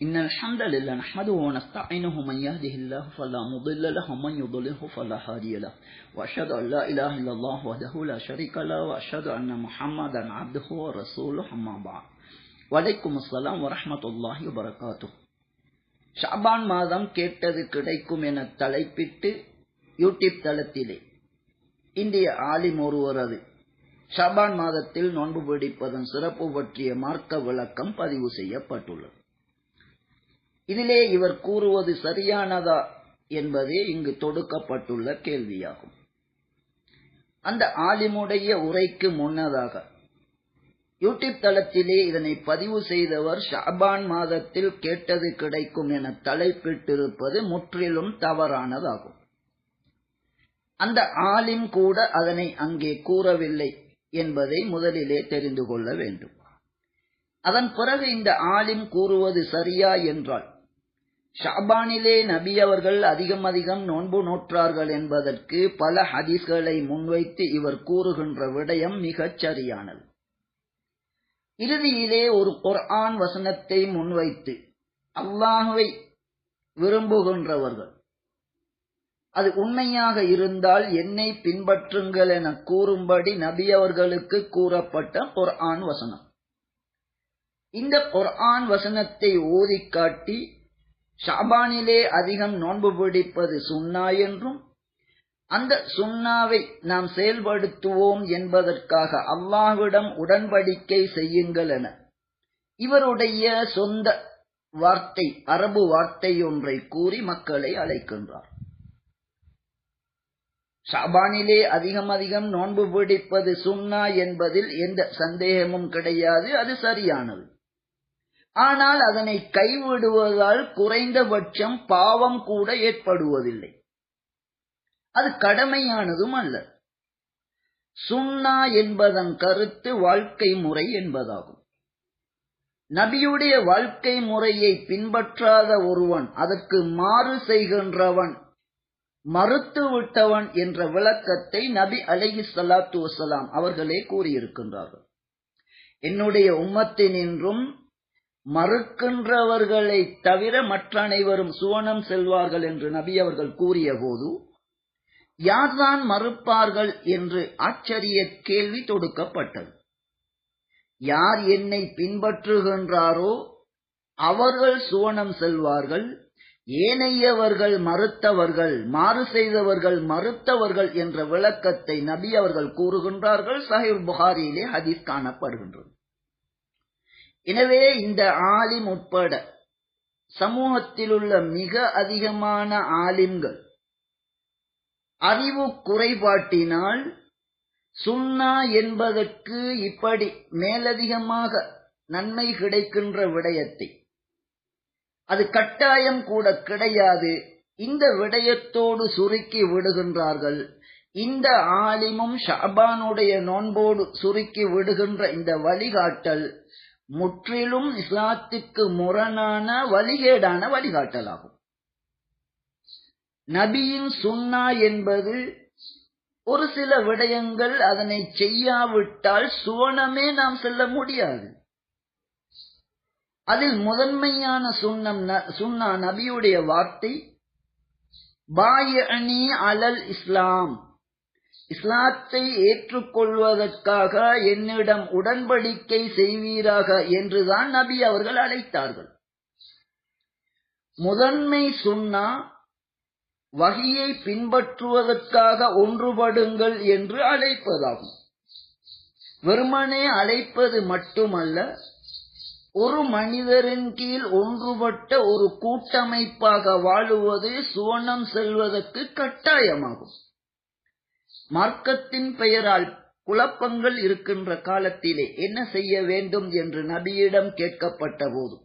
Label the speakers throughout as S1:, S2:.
S1: إن الحمد لله نحمده ونستعينه من يهده الله فلا مضل له ومن يضلله فلا هادي له وأشهد أن لا إله إلا الله وحده لا شريك له وأشهد أن محمدا عبده ورسوله أما بعد வலைக்கும் அஸ்லாம் வரமத்துல்லாஹி வரகாத்து ஷாபான் மாதம் கேட்டது கிடைக்கும் என தலைப்பிட்டு யூடியூப் தளத்திலே இந்திய ஆலிம் ஒருவரது ஷாபான் மாதத்தில் நோன்பு பிடிப்பதன் சிறப்பு பற்றிய மார்க்க விளக்கம் பதிவு செய்யப்பட்டுள்ளது இதிலே இவர் கூறுவது சரியானதா என்பதே இங்கு தொடுக்கப்பட்டுள்ள கேள்வியாகும். அந்த ஆலிமுடைய உரைக்கு முன்னதாக யூடியூப் தளத்திலே இதனை பதிவு செய்தவர் ஷாபான் மாதத்தில் கேட்டது கிடைக்கும் என தலைப்பிட்டிருப்பது முற்றிலும் தவறானதாகும். அந்த ஆலிம் கூட அதனை அங்கே கூறவில்லை என்பதை முதலிலே தெரிந்து கொள்ள வேண்டும். அதன் பிறகு இந்த ஆலிம் கூறுவது சரியா என்றால் ஷாபானிலே நபி அவர்கள் அதிகம் அதிகம் நோன்பு நோற்றார்கள் என்பதற்கு பல ஹதீஸ்களை முன்வைத்து இவர் கூறுகின்ற விடயம் மிகச் சரியானது. இறுதியிலே ஒரு குர்ஆன் வசனத்தை முன்வைத்து அல்லாஹுவை விரும்புகின்றவர்கள் அது உண்மையாக இருந்தால் என்னை பின்பற்றுங்கள் என கூறும்படி நபி அவர்களுக்கு கூறப்பட்ட குர்ஆன் வசனம். இந்த குர்ஆன் வசனத்தை ஓதி காட்டி ஷாபானிலே அதிகம் நோன்பு பிடிப்பது சுன்னா என்றும் அந்த சுண்ணாவை நாம் செயல்படுத்துவோம் என்பதற்காக அல்லாஹ்விடம் உடன்படிக்கை செய்யுங்கள் என. இவருடைய சொந்த வார்த்தை அரபு வார்த்தை ஒன்றை கூறி மக்களை அழைக்கின்றார். ஷாபானிலே அதிகம் அதிகம் நோன்பு பிடிப்பது சுன்னா என்பதில் எந்த சந்தேகமும் கிடையாது அது சரியானது. ஆனால் அதனை கைவிடுவதால் குறைந்தபட்சம் பாவம் கூட ஏற்படுவதில்லை. அது கடமையானதும் அல்ல. சுன்னா என்பதன் கருத்து வாழ்க்கை முறை என்பதாகும். நபியுடைய வாழ்க்கை முறையை பின்பற்றாத ஒருவன் அதற்கு மாறு செய்கின்றவன் மறுத்து விட்டவன் என்ற விளக்கத்தை நபி அலஹி சலாத்து வசலாம் அவர்களே கூறியிருக்கின்றார்கள். என்னுடைய உம்மத்தினின்றும் மறுக்கின்றவர்களை தவிர மற்ற அனைவரும் சுவனம் செல்வார்கள் என்று நபி அவர்கள் கூறிய போது யார்தான் மறுப்பார்கள் என்று ஆச்சரிய கேள்வி தொடுக்கப்பட்டது. யார் என்னை பின்பற்றுகின்றாரோ அவர்கள் சுவனம் செல்வார்கள் ஏனையவர்கள் மறுத்தவர்கள் மாறு செய்தவர்கள் மறுத்தவர்கள் என்ற விளக்கத்தை நபி அவர்கள் கூறுகின்றார்கள். சஹிப் புகாரியிலே ஹதீஸ் காணப்படுகின்றது. எனவே இந்த ஆலிம் உட்பட சமூகத்திலுள்ள மிக அதிகமான ஆலிம்கள் அறிவு குறைபாட்டினால் சுன்னா என்பதற்கு இப்படி மேலதிகமாக நன்மை கிடைக்கின்ற விடயத்தை. அது கட்டாயம் கூட கிடையாது. இந்த விடயத்தோடு சுருக்கி விடுகின்றார்கள். இந்த ஆலிமும் ஷாபானுடைய நோன்போடு சுருக்கி விடுகின்ற இந்த வழிகாட்டல் முற்றிலும் இஸ்லாத்துக்கு முரணான வழிகேடான வழிகாட்டலாகும். நபியின் சுன்னா என்பது ஒரு சில விடயங்கள் அதனை செய்யாவிட்டால் சுவனமே நாம் செல்ல முடியாது. அதில் முதன்மையான சுண்ணம் சுன்னா நபியுடைய வார்த்தை பாயணி அலல் இஸ்லாம். இஸ்லாத்தை ஏற்றுக்கொள்வதற்காக என்னிடம் உடன்படிக்கை செய்வீராக என்றுதான் நபி அவர்கள் அழைத்தார்கள். முதன்மை சுன்னா வகையை பின்பற்றுவதற்காக ஒன்றுபடுங்கள் என்று அழைப்பதாகும். வெறுமனே அழைப்பது மட்டுமல்ல ஒரு மனிதரின் கீழ் ஒன்றுபட்ட ஒரு கூட்டமைப்பாக வாழுவது சுவனம் செல்வதற்கு கட்டாயமாகும். மார்க்கத்தின் பெயரால் குழப்பங்கள் இருக்கின்ற காலத்திலே என்ன செய்ய வேண்டும் என்று நபியிடம் கேட்கப்பட்ட போது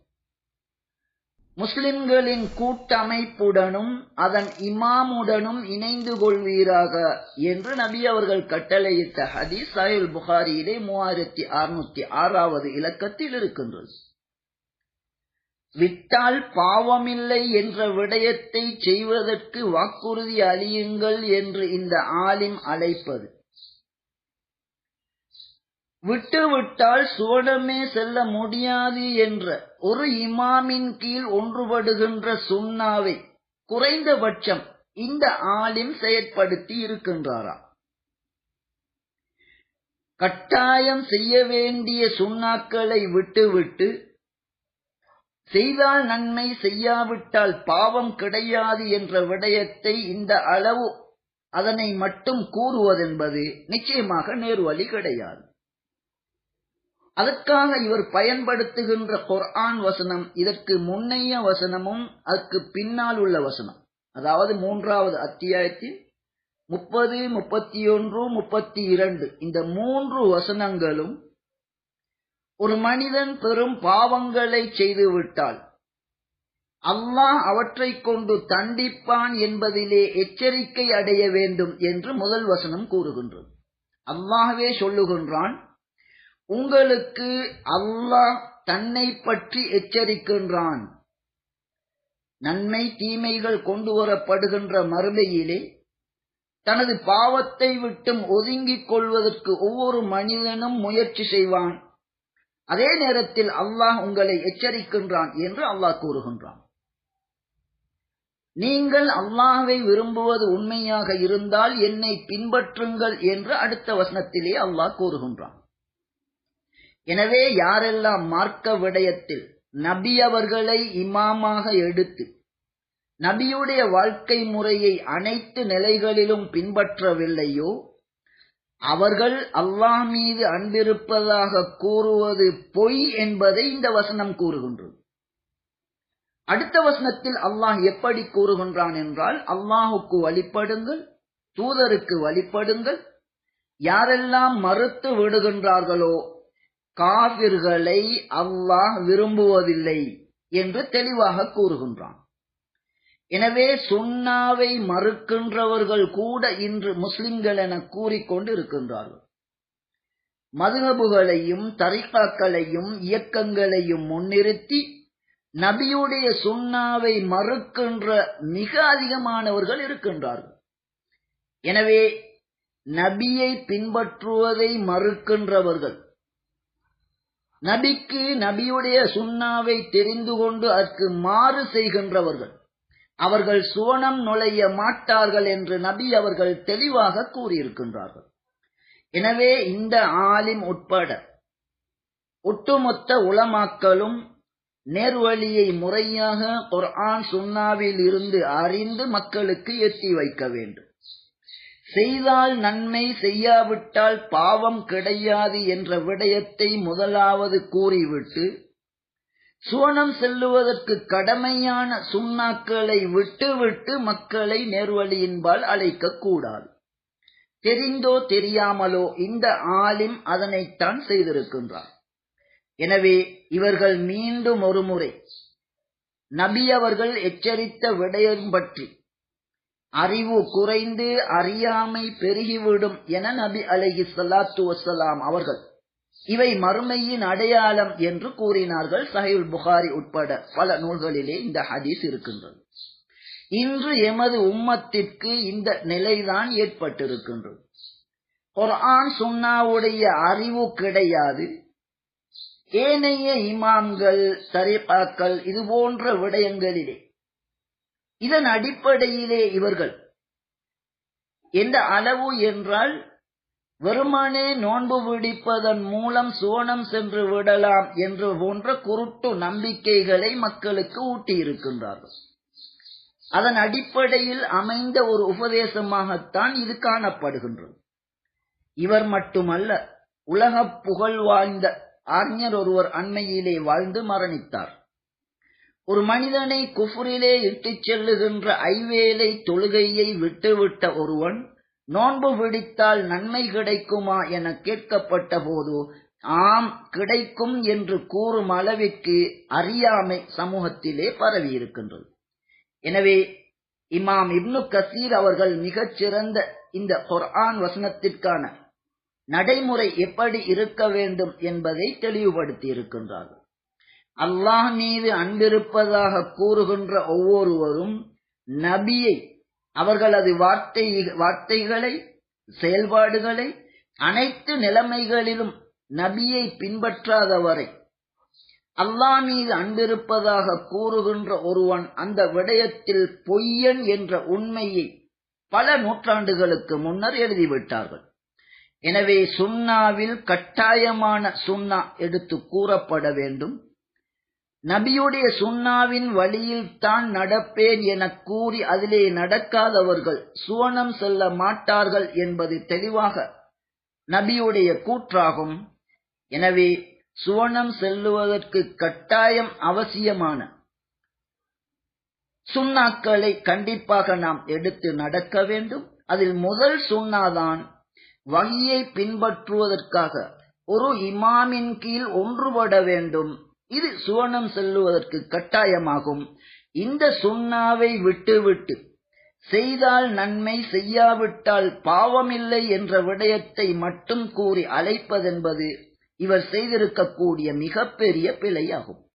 S1: முஸ்லிம்களின் கூட்டமைப்புடனும் அதன் இமாமுடனும் இணைந்து கொள்வீராக என்று நபி அவர்கள் கட்டளையிட்ட ஹதீஸ் சாயுல் புகாரியிலே மூவாயிரத்தி அறுநூத்தி ஆறாவது இலக்கத்தில் இருக்கின்றது. விட்டால் பாவமில்லை என்ற விடயத்தை செய்வதற்கு வாக்குறுதி அளியுங்கள் என்று இந்த ஆலிம் அழைப்பது. விட்டுவிட்டால் சுவனமே செல்ல முடியாது என்ற ஒரு இமாமின் கீழ் ஒன்றுபடுகின்ற சுண்ணாவை குறைந்தபட்சம் இந்த ஆலிம் செயற்படுத்தி இருக்கின்றாரா? கட்டாயம் செய்ய வேண்டிய சுண்ணாக்களை விட்டுவிட்டு செய்தால் நன்மை செய்யாவிட்டால் பாவம் கிடையாது என்ற விடயத்தை இந்த அளவு அதனை மட்டும் கூறுவதென்பது நிச்சயமாக நேர்வழி கிடையாது. அதற்காக இவர் பயன்படுத்துகின்ற குர்ஆன் வசனம் இதற்கு முன்னைய வசனமும் அதற்கு பின்னால் உள்ள வசனம். அதாவது மூன்றாவது அத்தியாயத்தில் முப்பது முப்பத்தி ஒன்று முப்பத்தி இரண்டு இந்த மூன்று வசனங்களும் ஒரு மனிதன் பெரும் பாவங்களை செய்துவிட்டால் அல்லாஹ் அவற்றை கொண்டு தண்டிப்பான் என்பதிலே எச்சரிக்கை அடைய வேண்டும் என்று முதல் வசனம் கூறுகின்றது. அல்லாஹவே சொல்லுகின்றான் உங்களுக்கு அல்லாஹ் தன்னை பற்றி எச்சரிக்கின்றான். நன்மை தீமைகள் கொண்டு வரப்படுகின்ற மறுமையிலே தனது பாவத்தை விட்டும் ஒதுங்கிக் கொள்வதற்கு ஒவ்வொரு மனிதனும் முயற்சி செய்வான். அதே நேரத்தில் அல்லாஹ் உங்களை எச்சரிக்கின்றான் என்று அல்லாஹ் கூறுகின்றான். நீங்கள் அல்லாஹை விரும்புவது உண்மையாக இருந்தால் என்னை பின்பற்றுங்கள் என்று அடுத்த வசனத்திலே அல்லாஹ் கூறுகின்றான். எனவே யாரெல்லாம் மார்க்க விடயத்தில் நபி அவர்களை இமாமாக எடுத்து நபியுடைய வாழ்க்கை முறையை அனைத்து நிலைகளிலும் பின்பற்றவில்லையோ அவர்கள் அல்லாஹ் மீது அன்பிருப்பதாக கூறுவது பொய் என்பதை இந்த வசனம் கூறுகின்றது. அடுத்த வசனத்தில் அல்லாஹ் எப்படி கூறுகின்றான் என்றால் அல்லாஹுக்கு வழிபடுங்கள் தூதருக்கு வழிபடுங்கள் யாரெல்லாம் மறுத்து விடுகின்றார்களோ காவிர்களை அல்லாஹ் விரும்புவதில்லை என்று தெளிவாக கூறுகின்றான். எனவே சுண்ணாவை மறுக்கின்றவர்கள் கூட இன்று முஸ்லிம்கள் என கூறிக்கொண்டு இருக்கின்றார்கள். மதுகபுகளையும் தரிகாக்களையும் இயக்கங்களையும் முன்னிறுத்தி நபியுடைய சுண்ணாவை மறுக்கின்ற மிக அதிகமானவர்கள் இருக்கின்றார்கள். எனவே நபியை பின்பற்றுவதை மறுக்கின்றவர்கள். நபிக்கு நபியுடைய சுண்ணாவை தெரிந்து கொண்டு அதற்கு மாறு செய்கின்றவர்கள். அவர்கள் சுவனம் நுழைய மாட்டார்கள் என்று நபி அவர்கள் தெளிவாக கூறியிருக்கின்றார்கள். எனவே இந்த ஆலிம் உட்பட ஒட்டுமொத்த உளமாக்களும் நேர்வழியை முறையாக குர்ஆன் சுன்னாவில் இருந்து அறிந்து மக்களுக்கு எத்தி வைக்க வேண்டும். செய்தால் நன்மை செய்யாவிட்டால் பாவம் கிடையாது என்ற விடயத்தை முதலாவது கூறிவிட்டு சுவனம் செல்லுவதற்கு கடமையான சுண்ணாக்களை விட்டுவிட்டு மக்களை நேர்வழியின்பால் அழைக்க கூடாது தெரிந்தோ தெரியாமலோ இந்த ஆலிம் அதனைத்தான் செய்திருக்கின்றார். எனவே இவர்கள் மீண்டும் ஒருமுறை நபி அவர்கள் எச்சரித்த விடயம் பற்றி அறிவு குறைந்து அறியாமை பெருகிவிடும் என நபி அலஹி சல்லாத்து வசலாம் அவர்கள் இவை மறுமையின் அடையாளம் என்று கூறினார்கள் சஹில் புகாரி உட்பட பல நூல்களிலே இந்த ஹதீஸ் இருக்கின்றது. இன்று எமது உம்மத்திற்கு இந்த நிலைதான் ஏற்பட்டிருக்கின்றது. குர்ஆன் சுன்னாவுடைய அறிவு கிடையாது. ஏனைய இமாம்கள் தரிபாக்கள் இது போன்ற விடயங்களிலே இதன் அடிப்படையிலே இவர்கள் எந்த அளவு என்றால் வெறுமனே நோன்பு விடிப்பதன் மூலம் சுவனம் சென்று விடலாம் என்று போன்ற குருட்டு நம்பிக்கைகளை மக்களுக்கு ஊட்டியிருக்கின்றார்கள். அதன் அடிப்படையில் அமைந்த ஒரு உபதேசமாகத்தான் இது காணப்படுகின்றது. இவர் மட்டுமல்ல உலக புகழ் வாழ்ந்த அறிஞர் ஒருவர் அண்மையிலே வாழ்ந்து மரணித்தார். ஒரு மனிதனை குஃபுரிலே இட்டுச் செல்லுகின்ற ஐவேலை தொழுகையை விட்டுவிட்ட ஒருவன் நோன்பு பிடித்தால் நன்மை கிடைக்குமா என கேட்கப்பட்ட போது ஆம் கிடைக்கும் என்று கூறும் அளவிற்கு அறியாமை சமூகத்திலே பரவி இருக்கின்றது. எனவே இமாம் இப்னு கசீர் அவர்கள் மிகச் சிறந்த இந்த குர்ஆன் வசனத்திற்கான நடைமுறை எப்படி இருக்க வேண்டும் என்பதை தெளிவுபடுத்தி இருக்கின்றார்கள். அல்லாஹ் மீது அன்பிருப்பதாக கூறுகின்ற ஒவ்வொருவரும் நபியை அவர்களது வார்த்தை வார்த்தைகளை செயல்பாடுகளை அனைத்து நிலைமைகளிலும் நபியை பின்பற்றாதவரை அல்லாஹ் மீது அன்பிருப்பதாக கூறுகின்ற ஒருவன் அந்த விடயத்தில் பொய்யன் என்ற உண்மையை பல நூற்றாண்டுகளுக்கு முன்னர் எழுதிவிட்டார்கள். எனவே சுன்னாவில் கட்டாயமான சுன்னா எடுத்து கூறப்பட வேண்டும். நபியுடைய சுண்ணாவின் வழியில் தான் நடப்பேன் என கூறி அதிலே நடக்காதவர்கள் சுவனம் செல்ல மாட்டார்கள் என்பது தெளிவாக நபியுடைய கூற்றாகும். எனவே சுவனம் செல்லுவதற்கு கட்டாயம் அவசியமான சுண்ணாக்களை கண்டிப்பாக நாம் எடுத்து நடக்க வேண்டும். அதில் முதல் சுண்ணாதான் வகையை பின்பற்றுவதற்காக ஒரு இமாமின் கீழ் ஒன்றுபட வேண்டும். இது சுவனம் செல்லுவதற்கு கட்டாயமாகும். இந்த சுண்ணாவை விட்டுவிட்டு செய்தால் நன்மை செய்யாவிட்டால் பாவமில்லை என்ற விடயத்தை மட்டும் கூறி அழைப்பதென்பது இவர் செய்திருக்கக்கூடிய மிகப்பெரிய பிழையாகும்.